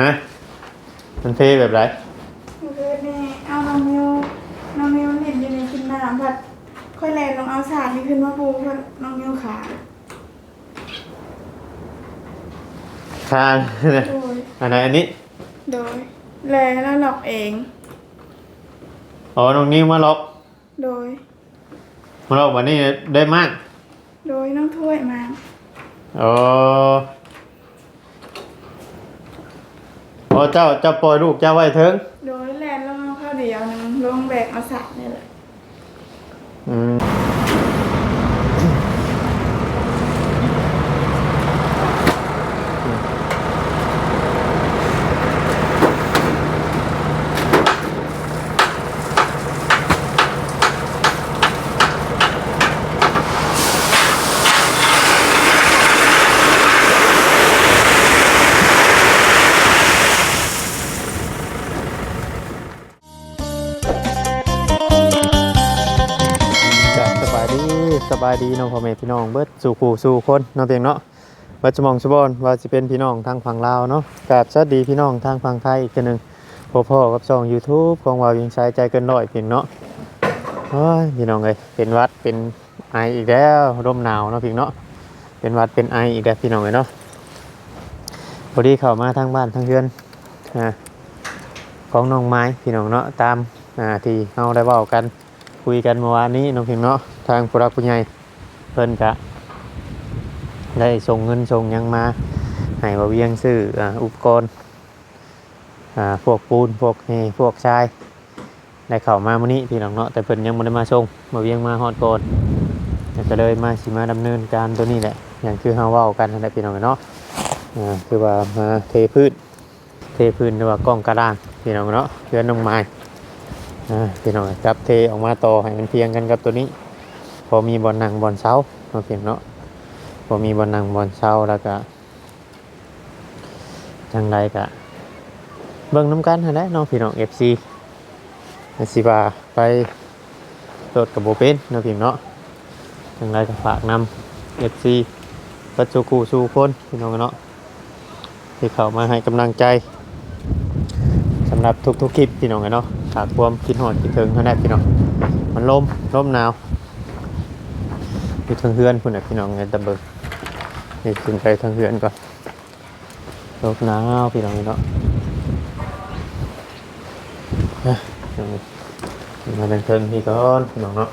ฮะมันเทแบบไรเมื่อคืนนี่เอาน้องมิวน้องมิวเห็นอยู่ในกินน้ำผัดค่อยแลนลงเอาสาดนี่ขึ้นมาปูเพื่อนน้องมิวขาทางโดยอันไหนอันนี้โดยแลแล้วหลอกเอง อ๋อตรงนี้มาล็อกโดย มาล็อกวันนี้ได้มาก โดยน้องถ้วยมาอ๋อ อ๋อเจ้าเจ้าปล่อยลูกเจ้าไว้เถิงโดยแลนลงเอาข้าวเดียวหนึงลงแบกเอาสาดนี่แหละอืม บายดีน้องพ่อแม่พี่น้องเบิดสู่คู่สู่คนน้องเพียงเนาะวัดจมองสบอนว่าจะเป็นพี่น้องทางฝั่งลาวเนาะกราบสวัสดีพี่น้องทางฝั่งไทยอีกทีหนึงพ่อพ่อกับช่อง YouTube ของวาวยิงชายใจเกินร้อยเพียงเนาะโอ้ยพี่น้องเอ้ยเป็นวัดเป็นไออีกแล้วร่มหนาวเนาะเพียงเนาะเป็นวัดเป็นไออีกแล้วพี่น้องเอ้ยเนาะพอดีเข้ามาทางบ้านทางเรือนอ่าของน้องไม้พี่น้องเนาะตามอ่าที่เราได้เว้ากัน คุยกันเมื่อวานนี้น้องพิมเนาะทางผู้รักผู้ใหญ่เพิ่นกะได้ส่งเงินส่งยังมาให้บ่าเวียงซื้ออุปกรณ์พวกปูนพวกเฮพวกทรายได้เข้ามามื้อนี้พี่น้องเนาะแต่เพิ่นยังบ่ได้มาส่งบ่าเวียงมาฮอดก่อนก็เลยมาสิมาดำเนินการตัวนี้แหละอย่างคือเฮาเว้ากันนั่นแหละพี่น้องเนาะคือว่ามาเทพื้นเทพื้นหรือว่ากล้องกระด้านพี่น้องเนาะเพื่อนน้องไม้ พี่น้องครับเทออกมาต่อให้มันเพียงกันกับตัวนี้ พอมีบอลหนังบอลเช้าเนาะเพียงเนาะพอมีบอลหนังบอลเช้าแล้วก็จังไรกะเบิ่งน้ำกันหั่นแหละน้องพี่น้องเอฟซีสิว่าไปโดดกับโบเป็นเนาะเพียงเนาะจังไรก็ฝากนำเอฟซีปัจจุกูสู่คนพี่น้องเนาะที่เข้ามาให้กำลังใจ สำหรับทุกๆคลิปพี่น้องเนาะฝากความคิดหอดคิดถึงเท่านั้นพี่น้องมันลมลมหนาวอยู่ทางเฮือนพุ่นน่ะพี่น้องเงินตะเบิกนี่ขึ้นไปทางเฮือนก่อนลมหนาวพี่น้องเนาะมาเดินเทิงพี่ก่อนพี่น้องเนาะ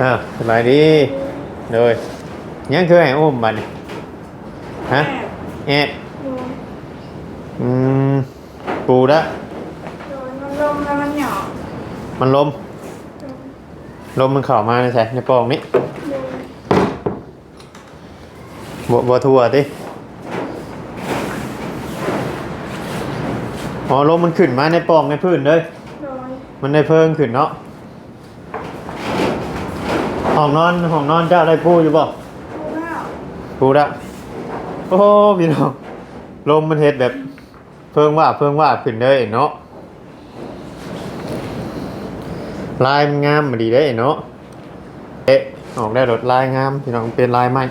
อ้าสบายดีเลย ยังคือไอ้อุ้มบัดนฮะแอบโดยอืมปูละโดยมันลงแล้วมันหยอกมันลม โดยลมมันเข้ามาในใส่ในปล่องนี้โดยบ่บ่ทั่วติอ๋อลมมันขึ้นมาในปล่องในพื้นเลย โดยมันได้เพิ่งขึ้นเนาะห้องนอนห้องนอนเจ้าได้ปูอยู่บ่ปูแล้ว ปูละโอ้พี่น้องลมมันเฮ็ดแบบ เพิ่งว่าเพิ่งว่าขึ้นเลยเนาะลายมันงามมาดีได้เนาะเอ๊ะออกได้รถลายงามพี่น้องเป็นลายใหม่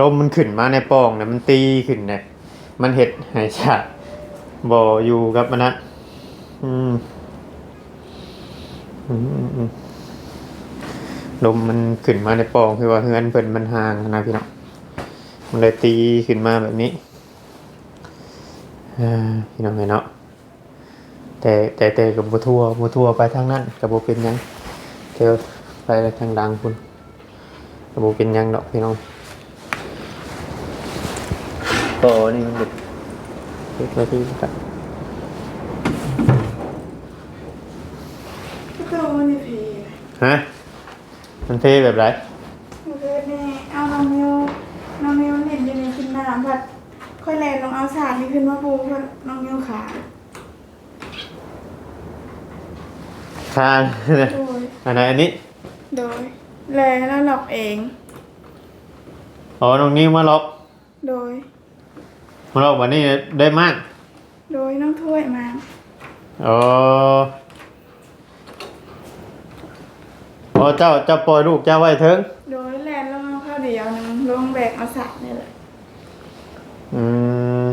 ลมมันขึ้นมาในปองเนี่ยมันตีขึ้นเนี่ยมันเห็ดหายชาบ่อยู่กับมันนะอืมอืมอืม ลมมันขึ้นมาในปล่องคือว่าเฮือนเพิ่นมันห่างนะพี่น้องมันเลยตีขึ้นมาแบบนี้เอ่าพี่น้องเห็นเนาะแต่แต่แต่กับบัทัวบัทัวไปทางนั้นกับบัเป็นหยังเทวไปทางดังคุณกับบัเป็นหยังดอกพี่น้องโอ้นี่มันเด็ดเด็ดไปที่ครับก็ตัวมันนี่ผีฮะ มันเทแบบไรเมื่อคืนนี่เอาน้องมิวน้องมิวเห็นอยู่ในกินน้ำผัดค่อยแลนลงเอาสาดนี่ขึ้นมาปูเพื่อนน้องมิวขาทางโดยอันไหนอันนี้โดยแลแล้วหลอกเอง อ๋อตรงนี้มาล็อกโดย มาล็อกวันนี้ได้มาก โดยน้องถ้วยมาอ๋อ โอ้เจ้าเจ้าปล่อยลูกเจ้าไว้เถิงโดยแลนลงเอาข้าวเดียวหนึงลงแบกเอาสาดนี่แหละอืม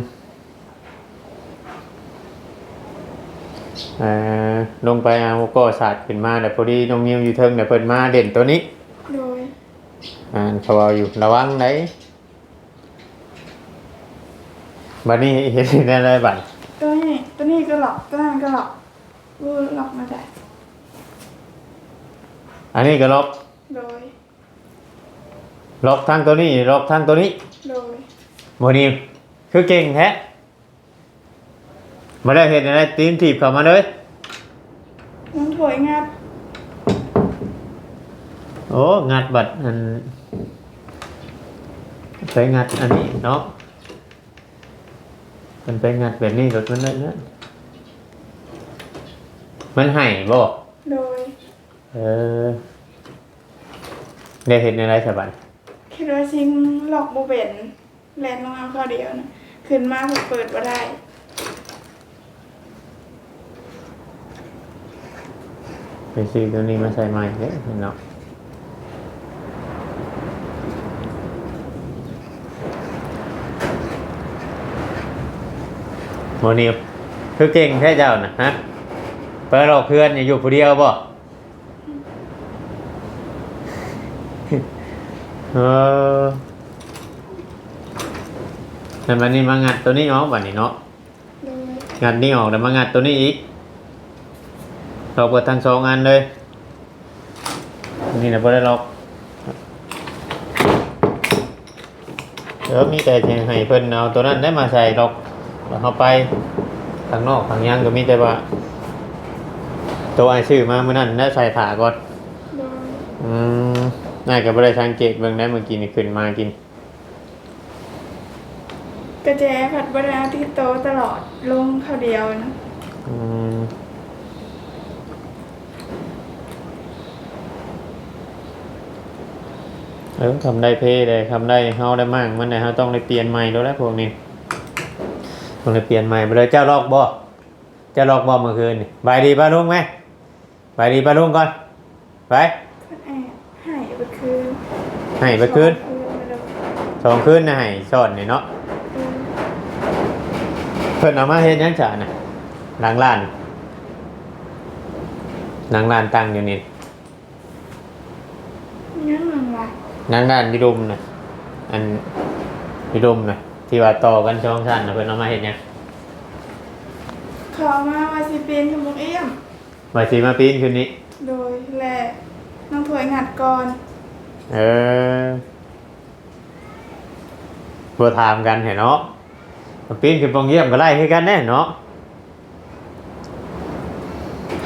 เอ่อลงไปเอาก็สาดขึ้นมาแต่พอดีน้องมิวอยู่เทิงแต่เพิ่นมาเด่นตัวนี้ โดยอ่าเขาเอาอยู่ระวังไหนบัดนี้เห็นได้ไรบัดตัวนี้ตัวนี้ก็หลอกตัวนั้นก็หลอกรูหลอกมาได้ อันนี้ก็ล็อกโดย ล็อกทั้งตัวนี้ล็อกทั้งตัวนี้โดย โมนิวคือเก่งแท้มาได้เห็นอะไรตีนถีบเข้ามาเลยน้องถวยงัดโอ้งัดบัดอันไปงัดอันนี้เนาะมันไปงัดแบบนี้รถมันเลยเนาะมันไห้บ่โดย เออได้เห็นอะไรสบันคิดว่าชิงหลอกโบเป็นแลนลงเอาข้าวเดียวนะขึ้นมาเพิ่นเปิดว่าได้ไปซื้อตัวนี้มาใส่ใหม่เด้อเนาะโมนิวคือเก่งแท้เจ้านะฮะเปิดออกเพื่อนอย่าอยู่ผู้เดียวบ่ เออแต่วันนี้มางัดตัวนี้ออกวันนี้เนาะโดยงัดนี่ออกแต่มางัดตัวนี้อีกเราเปิดทั้งสองอันเลย นี่นะพอได้ล็อกเดี๋ยวมีแต่จะให้เพิ่นเอาตัวนั้นได้มาใส่ล็อกแล้วเอาไปข้างนอกข้างยังก็มีแต่ว่า ตัวไอชื่อมาเมื่อนั้นได้ใส่ถาก่อน น่าจะบริสังเกตเบิ่งได้เมื่อกี้นี่ขึ้นมากิน กระแจผัดบดาที่โตะตลอดลงข้าวเดียวนะอืมเออทำได้เพได้ทำได้เฮาได้มากมันได้เฮาต้องได้เปลี่ยนใหม่แล้วแหละพวกนี้ต้องได้เปลี่ยนใหม่ไปเลยเจ้าลอกบ่เจ้าลอกบ่เมื่อคืนนี่บายดีป้าลุงไหมบายดีป้าลุงก่อนไป เพิ่นแอบใหายไปคืน ให้ไปคืนสองคืนไปเลยสองคืนนะให้สอนนี่เนาะเออเพิ่นเอามาเฮ็ดหยังจ้ะน่ะหลังร้านหลังร้านตั้งอยู่นี่ยังหลังละหลังร้านพิรุมน่ะอันพิรุมน่ะที่ว่าต่อกันช่องชั้นน่ะเพิ่นเอามาเฮ็ดหยังขอมาว่าสิเป็นขมุกเอี้ยมว่าสิมาปีนคืนนี้ โดยแหละน้องถวยงัดก่อน เออบ่ถามกันเห็นเนาะมาปีนขึ้นปองเยี่ยมก็ไล่ให้กันแน่เนาะ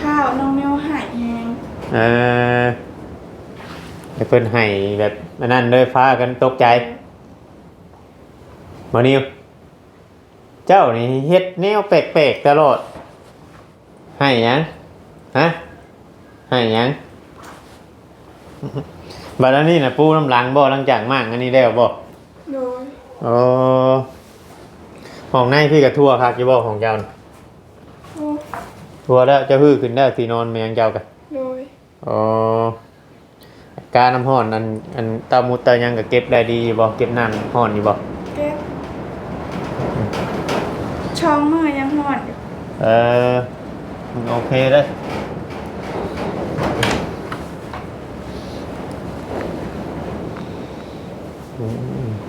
ข้าวน้องเมวหายแหงเออให้เพิ่นให้แบบอันนั้นเลยฟ้ากันตกใจมานิวเจ้านี่เฮ็ดแนวแปลกๆตลอด ให้หยังฮะให้หยัง บัดอันนี้นะปูน้ำหลังบ่หลังจากมากอันนี้แล้วบ่โดยโอ้ห้องในพี่กับทั่วคักอยู่บ่ของเจ้าน่ะโอ้ทั่วแล้วเจะฮื้อขึ้นได้ที่นอนแมงเจ้ากันโดยอ๋อการน้ำห้อนอันอันตามุตตายังก็เก็บได้ดีอยู่บ่เก็บน้ำห้อนอยู่บ่เก็บช่องมือยังหอดอยู่เออโอเคเลยอื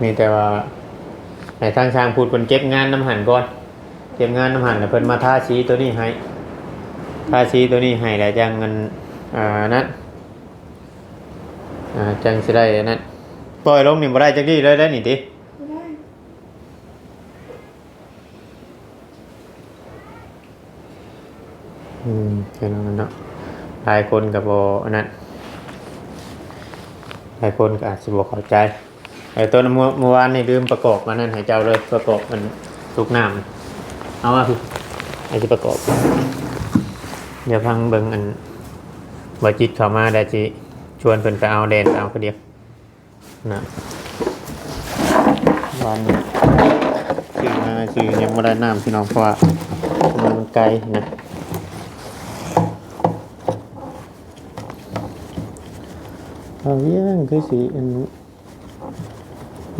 มีแต่ว่าในทางช่างพูดเพิ่นเก็บงานน้ำหันก่อน เก็บงานน้ำหันแล้วเพิ่นมาทาสีตัวนี้ให้ทาสีตัวนี้ให้แล้วจังเงินอ่านั้นอ่าจังสิได้นั้นปล่อยลงนี่บ่ได้จักดีเลยได้นี่ติไม่ได้อืมแค่นั้นเนาะหลายคนกับบอนั้นหลายคนก็อาจจะบอกเข้าใจ อ้ตัวเมื่อเมื่อวานนี่ลืมประกอบมานั่นให้เจ้าเลยประกอบมันทุกน้ำเอาว่าพี่ไอ้ที่ประกอบเดี๋ยวพังเบิงอันบาจิตเข้ามาได้จิชวนเพิ่นไปเอาแดนไปเอาคนเดียวนะวันนี้คือมาซื้อยังไม่ได้น้ำพี่น้องเพราะว่ามันไกลนะเอาเยี่ยงคือสีอัน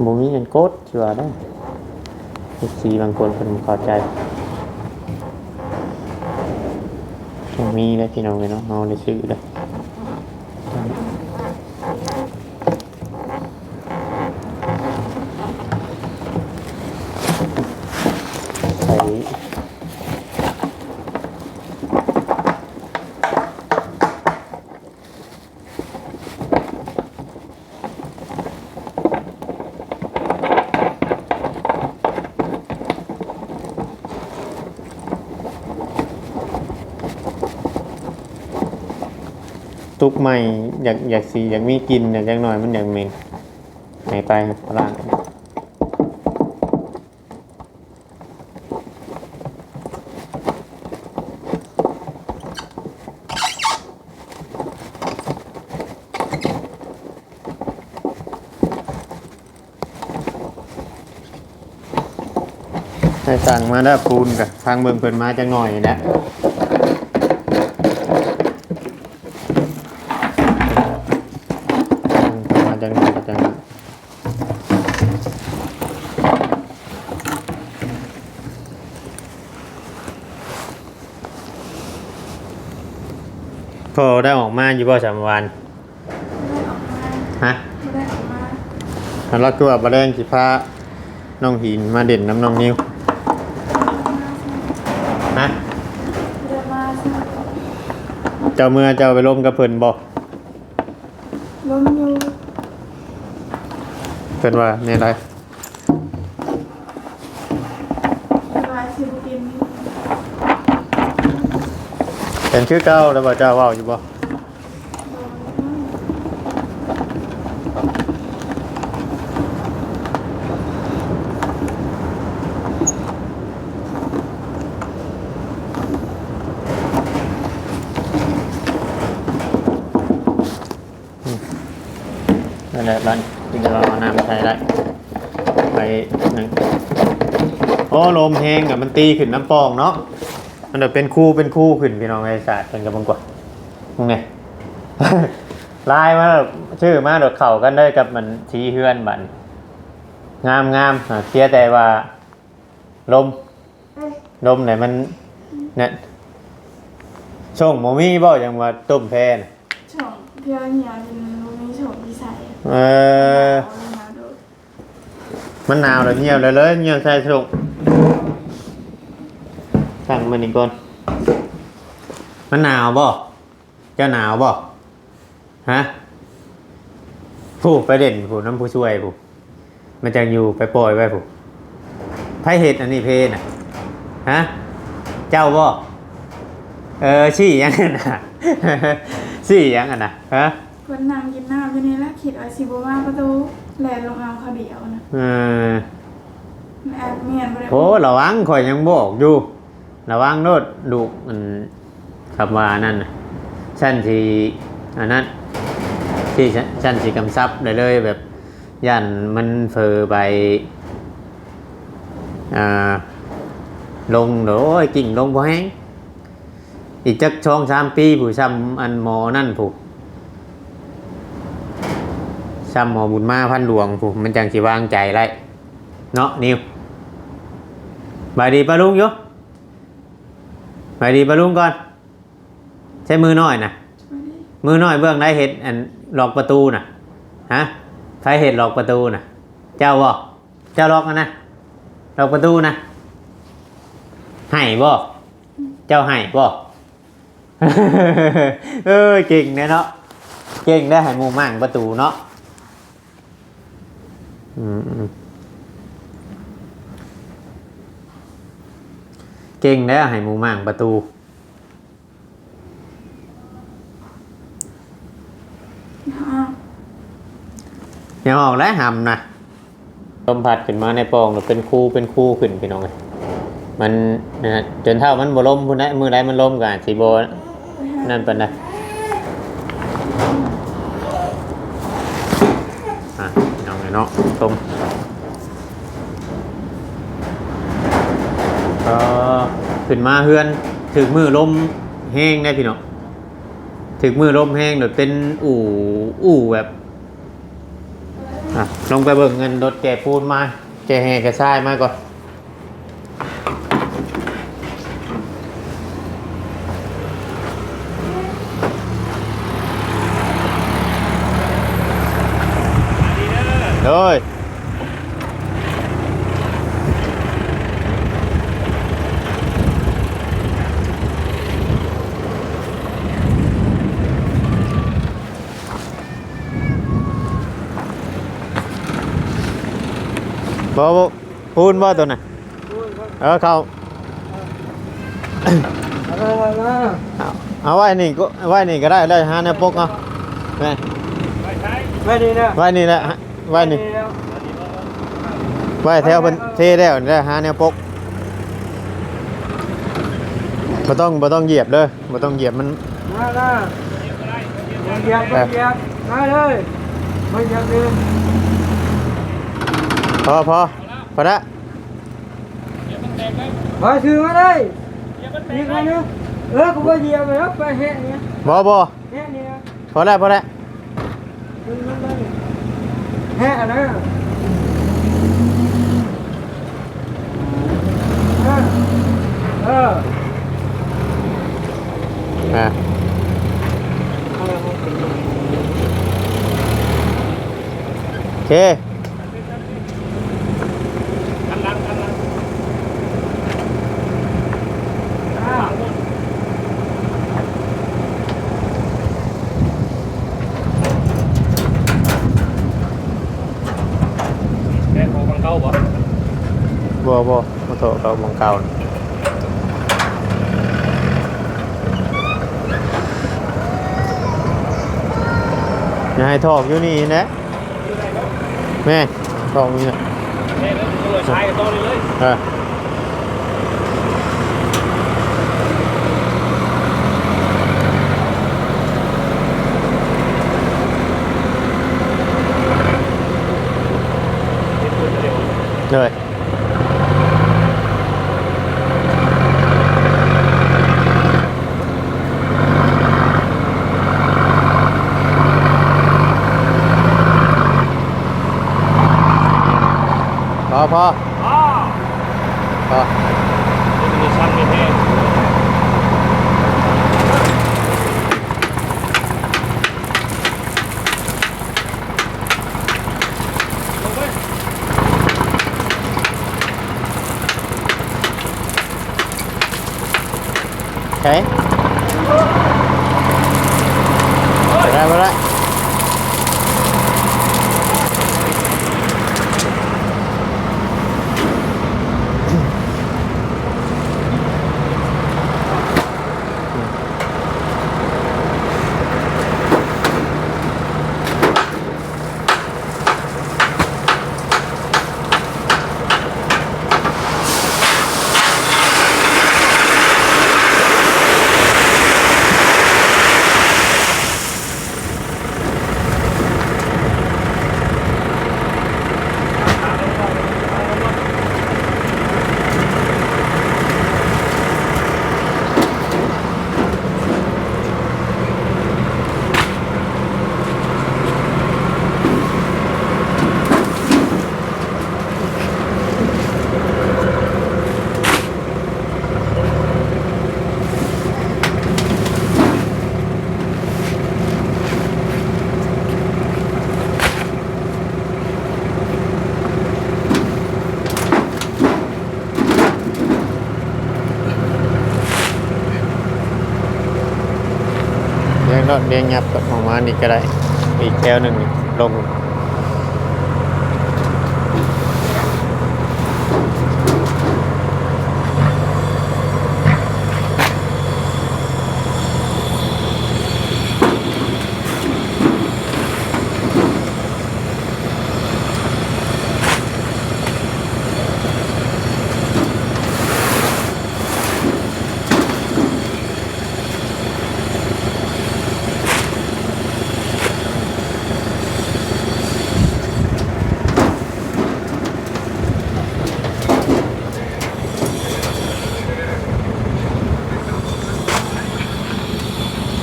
บ่มีอันโกดสิว่าได้สีบางคนเป็นเข้าใจมีได้พี่น้องเลยเนาะเอาได้ซื้อได้ ตุกใหม่อยากอยากสีอยากมีกินอยากจังหน่อยมันอยากเหม็นไหนไปฝรั่งให้สั่งมาได้ปูนกับทางเบิ่งเพิ่นมาจังหน่อยนะ มาจังมาจังพอได้ ออกมาอยู่บ่สามวันไม่ได้ออกมาฮะไม่ได้ออกมาแล้วเราคือว่าบะแรงสิพาน้องหินมาเด่นน้ำน้องนิ้วฮะเดินมาสิเจ้าเมื่อเจ้าไปร่มกับเพิ่นบ่ล้มอยู่เพิ่นว่าในไรสบายสิบกินเป็นคือเก่าแล้วบ่เจ้าเว้าอยู่บ่นั่นแหละบ้านที่เราเอาน้ำใช้ได้ไปหนึ่งโอ้ล มแห้งอะมันตีขึ้นน้ำปองเนาะมันจะเป็นคู่เป็นคู่ขึ้นพี่น้องไอ้ศาสตร์เป็นกับบังกว่ามึงไงลายมาแบบชื่อมาโดดเข่ากันเลยกับมันชี้เฮือนบันงามงามอะเสียแต่ว่า ลม ลมไหนมันเนี่ยช่วงโมมี่บ่ยังว่าต้มแพนช่องเพียวเหี่ยวกินรู้มีช่องพิสัยเออเอามาดูมันหนาวเลยเงียบเลยเลยเงียบใส่สุก สั่งมันอีกคนมันหนาวบ่เจ้าหนาวบ่ฮะผู้ไปเด่นผู้น้ำผู้ช่วยผู้มันจะอยู่ไปปล่อยไว้ผู้ไพ่เห็ดอันนี้เพน่ะฮะเจ้าบ่เออชี้ยังไงนะชี้ยังไงนะฮะคนนั่งกินน้ำอยู่นี่แล้วคิดว่าสิบว่าประตูแลนลงเอาเขาเดียวนะเออแอบเมียนบ่ได้โอ้ระวังข่อยยังบอกอยู่ ระวังโนดดูมันคำว่านั่นน่ะชั้นที่อันนั้นที่ชั้นชั้นที่กำซับได้เลยแบบยันมันเฟอไปอ่าลงโดยกิ่งลงพอแห้งอีกจักช่องสามปีผู้ซ้ำอันหมอนั่นผู้ซ้ำหมอบุญมาพันหลวงผู้มันจังสิวางใจไรเนาะนิวบายดีปะลุงอยู่ บายดีปะลุงก่อน ใช้มือน้อยนะมือน้อยเบื้องได้เห็ดอันล็อกประตูน่ะฮะใครเห็ดหลอกประตูน่ะเจ้าบ่เจ้าหลอกนนะล็อกประตูนะให้บ่เจ้าให้บ่เออเก่งเนี่ยเนาะเก่งได้ให้มูมั่งประตูเนาะอืมอืม เก่งแล้วให้หมูมั่งประตูอ้าวอย่าออกแล้วหำนะลมพัดขึ้นมาในปองแล้วเป็นคู่เป็นคู่ขึ้นพี่น้องเลยมันนะฮะจนเท่ามันบ่ล้มพุ่นได้มือใดมันล้มกันสีโบนั่นเป็นไดอะพี่น้องเลยเนาะต้ม ก็ขึ้นมาเฮือนถึงมือลมแห้งได้พี่น้องถึงมือลมแห้งเดี๋ยวเป็นอู่อู่แบบอะลงไปเบิ่งเงินรถแกปูนมาแกแห่แกทรายมาก่อนเลย บ่บ่ปูนบ่ตัวน่ะเออเขาเอามามาเอาเอาไว้นี่ก็ไว้นี่ก็ได้ได้หาในปกเอาแม่ไม่ดีนะไว้นี่แหละไว้นี่แล้วไว้แถวเป็นเทแล้วได้หาแนวปกบ่ต้องบ่ต้องเหยียบเด้อบ่ต้องเหยียบมันมาละมาเหยียบมาเหยียบมาเลยมาเหยียบเลย พอพอพอละมาถือมาเลยนี่ใครเนี่ยเออกูไปเหยียบไปแล้วไปแห่เนี่ยบ่บ่แห่เนี่ยพอละพอละแห่นะเอออ่าโอเคบ่ บ่มาโตเขาบังเก่าน่ะอย่าให้ทอกอยู่นี่นะแม่ทอกอยู่นี่เออเลยพอพอพอ โอเคไปได้ไปได้ เลี้ยงเลี้ยงยับกับออกมานี่ก็ได้ อีกแก้วหนึ่งลง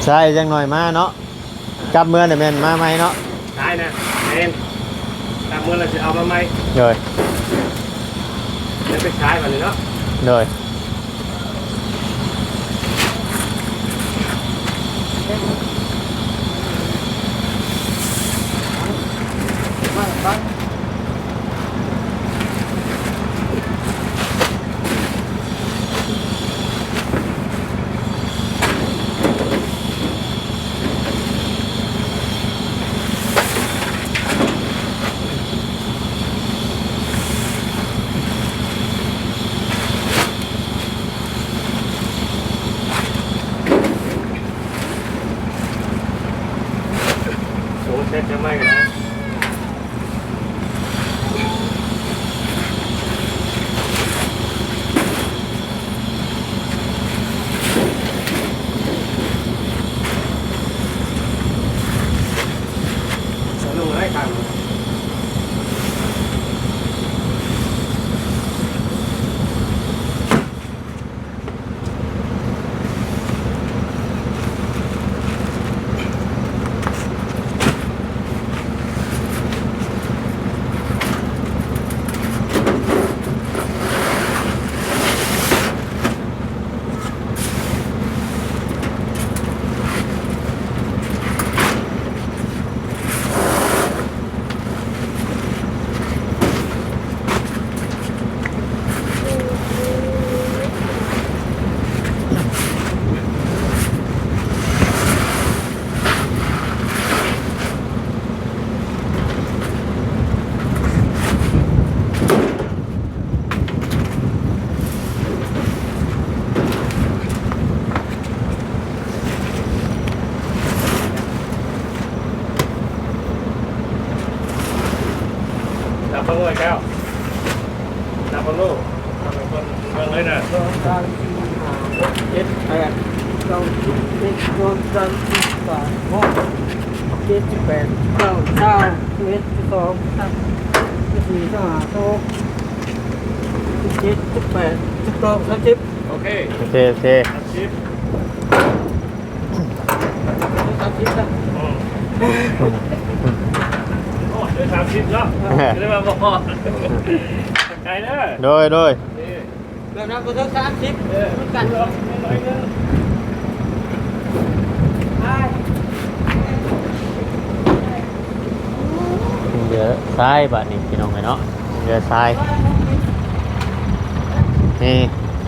ใช่จังหน่อยมาเนาะกลับเมื่อเนี่ยแม่นมาไหมเนาะใช่นะเอ็นตามเมื่อเราจะเอามาไหมเลยเดี๋ยวไปใช้ก่อนเลยเนาะเลย เก้าเก้าสิบเอ็ดสิบสองสิบสามสิบสี่สิบห้าสิบหกสิบเจ็ดสิบแปดสิบเก้าสามสิบโอเคโอเคโอเคอาชีพสามสิบนะโอ้เดือนสามสิบเนาะจะได้มาบอกไกลเด้อโดยโดย เดี๋ยวเราก็ต้องสามสิบเออกันเหรอไม่น้ อยเด้อเดี๋ยวซ้ายบาดนี้พี่น้องเนาะเดี๋ยวซ้ายนี่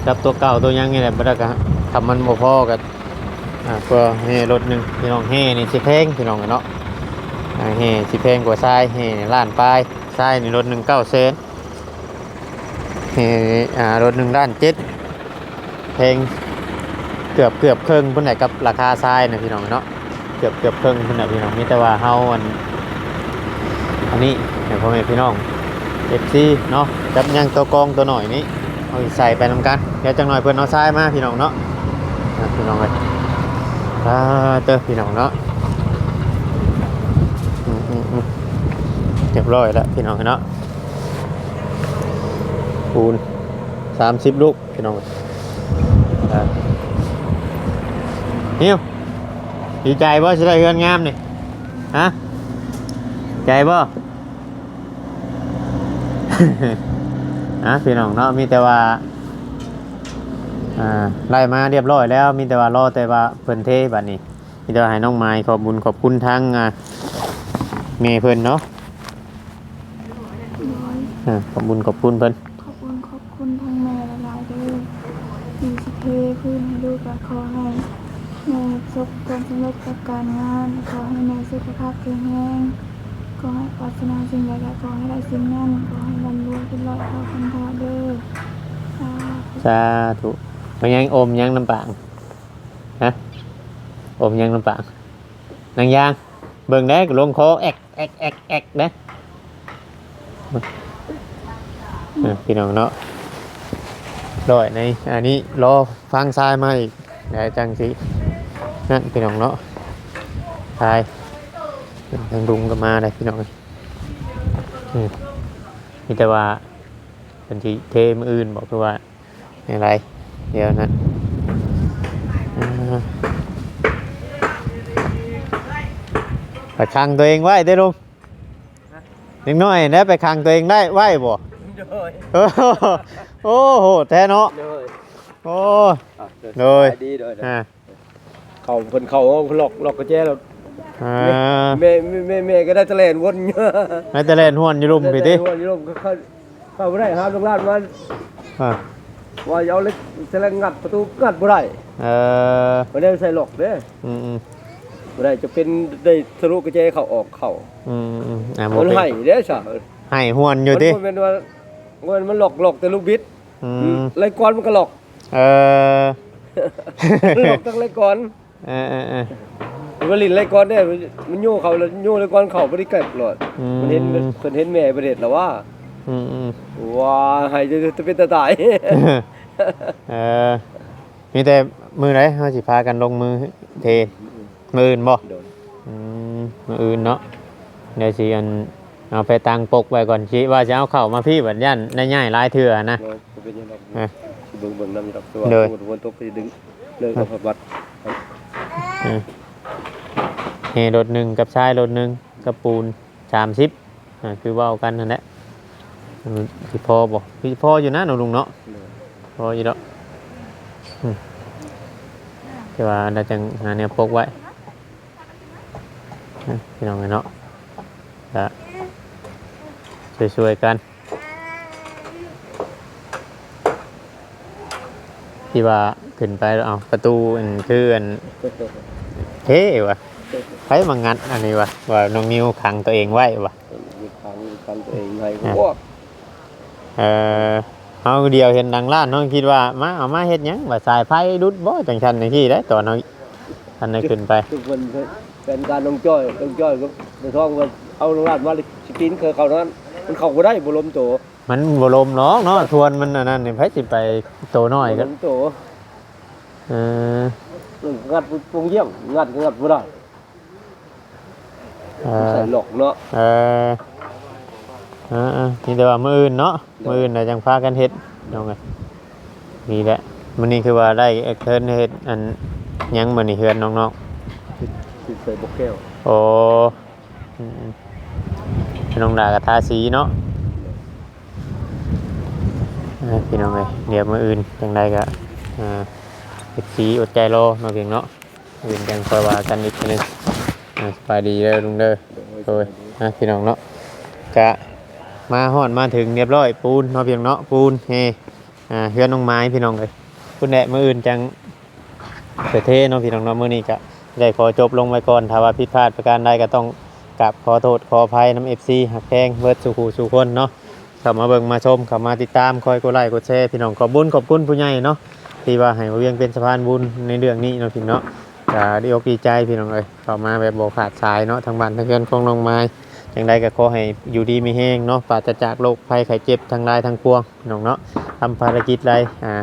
กับตัวเก่าตัวยังนี่แหละบ่ได้กะทำมันบ่พอกับอ่าเพื่อเฮ่รถหนึงพี่น้องเฮ่นี่สิแพงพี่น้องเนาะอ่าเฮ่สิแพงกว่าซ้ายเฮ่นี่ล้านปลายซ้ายนี่รถหนึงเก้าแสนเฮ่อ่ารถหนึ่งล้านเจ็ดแพงเกือบเกือบครึ่งพุ่นไหนกับราคาซ้ายนะพี่น้องเนาะเกือบเกือบครึ่งพุ่นน่ะพี่น้องมีแต่ว่าเฮาอัน นนี้เดี๋ยวพ่อแม่พี่น้องเอฟซีเนาะจับย่างตัวกองตัวหน่อยนี้เอาใส่ไปนำกันเดี๋ยวจังหน่อยเพื่อนเอาทรายมาพี่น้องเนาะพี่น้องเลยอ่าเตอพี่น้องเนาะเรียบร้อยแล้วพี่น้องเนาะปูนสามสิบลูกพี่น้องนิวดีใจว่าจะได้เงินงามนี่ฮะใจบ่ อะพี่น้องเนาะมีแต่ว่าอ่าไล่มาเรียบร้อยแล้ว มีแต่ว่ารอแต่ว่าเพิ่นเทบัดนี้มีแต่ว่าให้น้องไม้ขอบบุญขอบคุณทั้งอ่าเมย์เพิ่นเนาะอ่าขอบบุญขอบคุณเพิ่นขอบคุณขอบคุณทั้งแม่และหลายๆด้อมีสิเทพื้นให้ลูกและขอให้แม่ประสบความสำเร็จกับการงานขอให้แม่สุขภาพแข็งแรง ขอให้ปรารถนาสิ่งใดก็ขอให้ได้สิ่งนั้นขอให้ร่ำรวยเป็นร้อยเท่าพันเท่าเด้อสาธุสาธุมันยังอมยังน้ำปางฮะอมยังน้ำปางนางยางเบิ่งได้ลงคอแอกแอกแอกแอกเด้เออพี่น้องเนาะรอยในอันนี้รอฟังทรายมาอีกเดี๋ยวจังสินั่นพี่น้องเนาะทราย ทางดุงก็มาเลยพี่น้องอืมมีแต่ว่าเป็นที่เทมอื่นบอกว่าอะไร เดี๋ยวนั้นไปขังตัวเองไว้ได้ลุงเด็กน้อยได้ไปขังตัวเองได้ไหวบ่โอ้โหแท้เนาะโอ้อะโดยดีโดยอ่าเขาเพิ่นเขาเพิ่นหลอกหลอกกระแจเรา อ่าแม่แม่แม่แม่ก็ได้ตะแลนวนไม่จะเล่นห้วนอยู่ลุมพี่ติวนอยู่ลมก็เข้าเข้าบ่ได้ห้ามลงลาดมาอ่าว่าเอาเล็กแสลงงัดประตูงัดบ่ได้เออบ่ได้ใส่หลอกเด้ออืมอืมบ่ได้จะเป็นได้ทะลุกระแจเข้าออกเข้าอืมอืมอ่าบ่มันเป็นให้เด้อซะให้ห้วนอยู่ติมันบ่แม่นว่ามันมันหลอกหลอกแต่ลูกบิดอืมไรก่อนมันก็หลอกเออหลอกตั้งไรก่อน เออเออเออ มันลิ้นไรก่อนเด้มันมันโย่เขาแล้วโย่ไรก่อนเขาบ่ได้เกิดหลอดอืม มันเห็นเพิ่นเห็นแม่ประเด็ดแล้วว่าอืมอืมว้าให้จะจะเป็นตาตาย เออมีแต่มือไหนเขาสิพากันลงมือเทมืออื่นบ่โดนอืมมืออื่นเนาะเดี๋ยวสิอันเอาไปตังปกไว้ก่อนสิว่าจะเอาเข้ามาพี่บัดยันได้ง่ายหลายเถื่อนะบ่เป็นยังไงอะเบิ่งเบิ่งนำครับตัวโดย วนตกไปดึงเลิกเอาบัตรอืมเฮรถหนึ่งกับชายรถหนึ่งกับปูนสามสิบอ่าคือว่ากันนั่นแหละอืมสิพอบ่พี่พ่ออยู่นะหนูลุงเนาะพ่ออยู่แล้วอืมแต่ว่าเราจะหาเนี่ยปกไว้พี่น้องเนาะจะช่วยๆกันที่ว่าขึ้นไปแล้วเอาประตูอันคืออันเท่วะ ใครมางัดอันนี้วะว่าน้องนิวขังตัวเองไว้วะมีทางมีทางตัวเองให้อะโอ้เออเอาเดียวเห็นดังล้านน้องคิดว่ามาเอามาเฮ็ดหยังว่าสายไฟดุดบ่จังชันในที่ได้ตอนน้องท่านได้ขึ้นไปทุกคนเป็นการลงจ้อยลงจ้อยก็ในท้องว่าเอาลงลาดมาเลยสิปีนเคยเขานั้นมันเข้าบ่ได้บ่ล้มโตมันบ่ลมเนาะเนาะทวนมันอันนั้นนี่ไผสิไปโตน้อยก็ล้มโตเอองัดปรุงเยี่ยมงัดก็งัดบ่ได้ เอใส่อหลอกเนาะเออเออเออนี่แต่ว่ามืออื่นเนาะมืออื่นเราจังพากันเฮ็ดน้องไงนี่แหละมันนี่คือว่าได้เคินเฮ็ดอันหยังมื้อนี้เฮือนน้องสิใส่บกแก้วๆโอ้อืมๆน้องดากระทาสีเนาะเออพี่น้องเอ้ยเดี๋ยวมื้ออื่นจังไดก็อ่าเฮ็ดสีอดใจรอเนาะเพียงเนาะมื้ออื่นจังค่อยว่ากันอีกทีหนึง อ่าสบายดีเด้อลุงเด้อโดยนะพี่น้องเนาะกะมาฮอดมาถึงเรียบร้อยปูนเนาะเพียงเนาะปูนเฮอ่าเฮือนน้องไม้พี่น้องเลยคุณแดะมืออื่นจังเสเทเนาะพี่น้องเนาะมื้อนี้ก็ได้ขอจบลงไว้ก่อนถ้าว่าผิดพลาดประการใดก็ต้องกราบขอโทษขออภัยน้ำ FC หักแพงเบิดสู่ผู้สู่คนเนาะเข้ามาเบิ่งมาชมเข้ามาติดตามคอยกดไลค์กดแชร์พี่น้องขอบบุญขอบคุณผู้ใหญ่เนาะที่ว่าให้มาเวียงเป็นสะพานบุญในเรื่องนี้เนาะพี่เนาะ ก็ดีอกดีใจพี่น้องเลยเข้ามาแบบบ่ขาดสายเนาะทางบ้านทางเรือนของน้องไม้อย่างไรก็ขอให้อยู่ดีมีแห้งเนาะปราศจากโรคภัยไข้เจ็บทั้งหลายทั้งปวงน้องเนาะทำภารกิจไรอ่า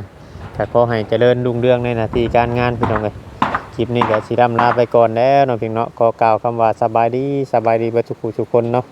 ก็ขอให้เจริญรุ่งเรืองในหน้าที่การงานพี่น้องเลยคลิปนี้ก็สิรำลาไปก่อนแล้วเน้องพี่น้องเนาะขอกล่าวคำว่าสบายดีสบายดีเบัทุกผู้ทุกคนเนาะ